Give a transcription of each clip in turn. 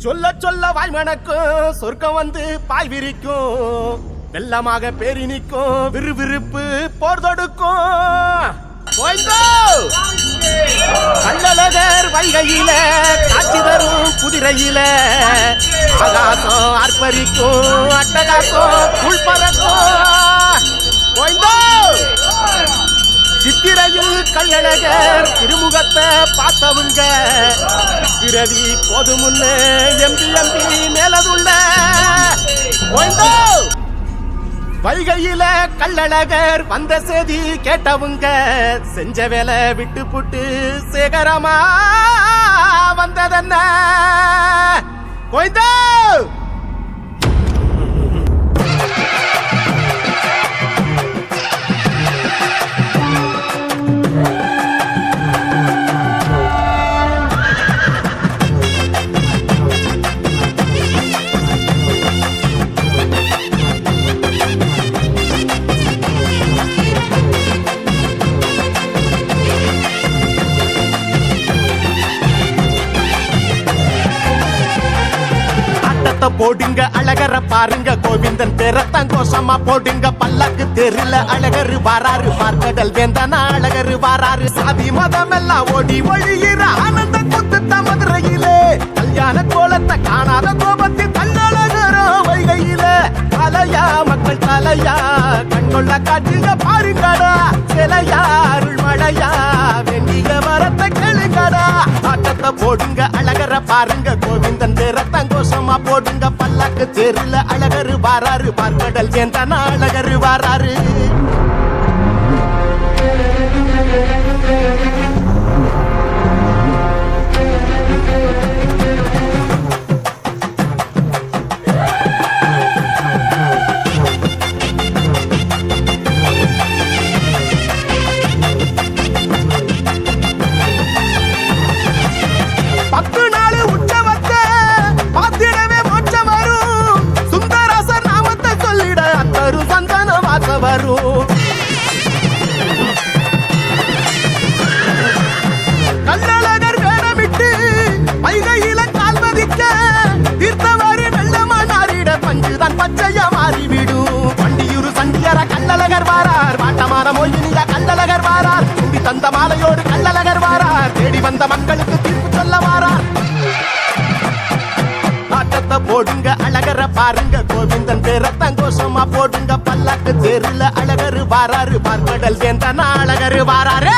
சொல்ல சொல்ல வாய் மணக்கும் சொர்க்கம் வந்து பாய் விரிக்கும். வெள்ளமாக பேரி நிற்கும் விறுவிறுப்பு போர் தொடுக்கும். போய்ங்கோ! வைகையில காட்சி தரும் குதிரையில. ஆகாசம் அர்ப்பரிக்கும் அட்டகாசம் உள்பறக்கும் சித்திரையில் கண்ணழகர் திருமுகத்தை பார்த்தவங்க பிறவி போது முன்னே எம்பி எம்பி மேலதுள்ள. வைகையில கள்ளழகர் வந்த செய்தி கேட்டவங்க செஞ்ச வேலை விட்டு புட்டு சேகரமா வந்ததென்ன? கொய்தோ ஆட்டத்தை போடுங்க அழகர பாருங்க. கோவிந்தன் பேரத்தான் கோஷமா போடுங்க. பல்லாக்கு தெருல அழகரு வாராரு பார்க்கடல் வேந்தனா அழகரு வாராரு. சாதி மதம் எல்லாம் ஓடி ஒழியிற ஆனந்த குத்து மதுரையிலே. கல்யாண கோலத்தை காணாத கோபத்தில் கல்லழகரோ வைகையில தலையா மக்கள் தலையா கண்கொள்ள காட்டுங்க பாருங்கடா. சிலையா அருள் மழையா வெண்டிய மரத்தை கேளுங்கடா. ஆட்டத்தை போடுங்க அழக பாருங்க கோவிந்தன் பேரத்தான் கோஷமா போடுங்க. பல்லாக்கு தெருல அழகரு வாராரு பார்க்கடல் சேந்தனா அழகரு வாராரு. வாச வரும். கள்ளழகர் வேடமிட்டு வைகையில கால் மதிக்க தீர்த்தவாரி வெள்ளமானாரிட பஞ்சுதான் பச்சையா மாறிவிடும். வண்டியூரு சண்டியர கள்ளழகர் வாரார். வாட்டமான மொய்யினியா கள்ளழகர் வாரார். தும்பி தந்த மாலையோடு கள்ளழகர் வாரார். தேடி வந்த மக்களுக்கு தீர்ப்பு சொல்ல வாரார். ஆட்டத்தை போடுங்க அழகர பாருங்க. கோவிந்தன் பேரத்தான் கோஷமா போடுங்க. தெருல அழகரு வாராரு பார்க்கடல் சேர்ந்த அழகரு வாராரு.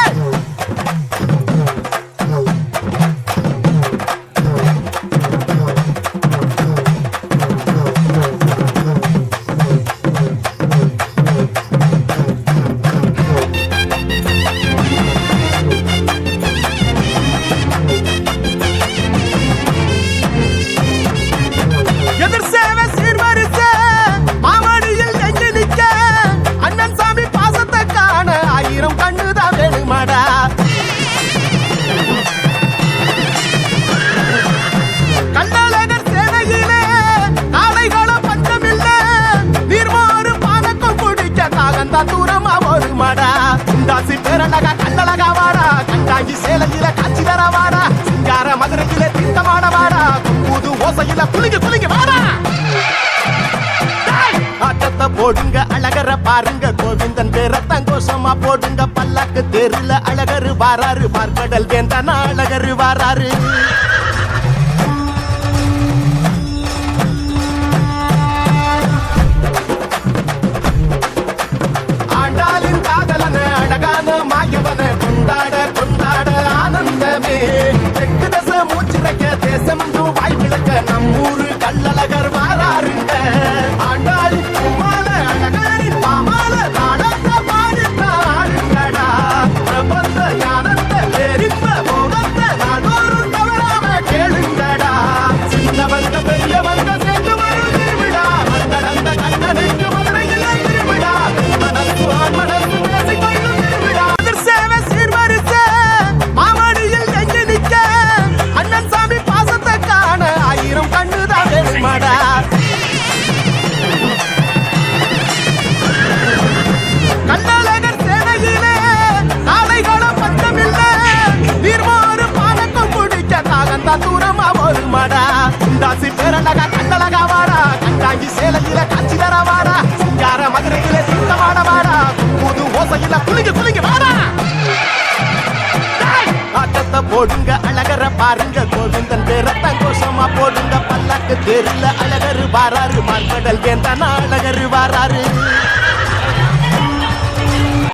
புது ஓசையில குலுங்கி வாடா! ஆட்டத்தை போடுங்க அழகர பாருங்க. கோவிந்தன் பேர தங்கோஷமா போடுங்க. பல்லாக்கு தெருல அழகரு வாராரு. பார்க்கடல் வேந்தனா அழகரு வாராரு. பேரண்டகா பேரழகா கண்ணழகா வாடா. கண்டாங்கி சேலையில காட்சி தர வாடா. சிங்கார மதுரையில சிங்கமான வாடா. புது ஓசையில குலுங்கி குலுங்கி வாடா. ஆட்டத்தை போடுங்க அழகர பாருங்க. கோவிந்தன் பேரத்த கோஷமா போடுங்க. பல்லாக்கு தெருல அழகரு வாராரு. மார்கடல் வேந்தனா அழகரு வாராரு.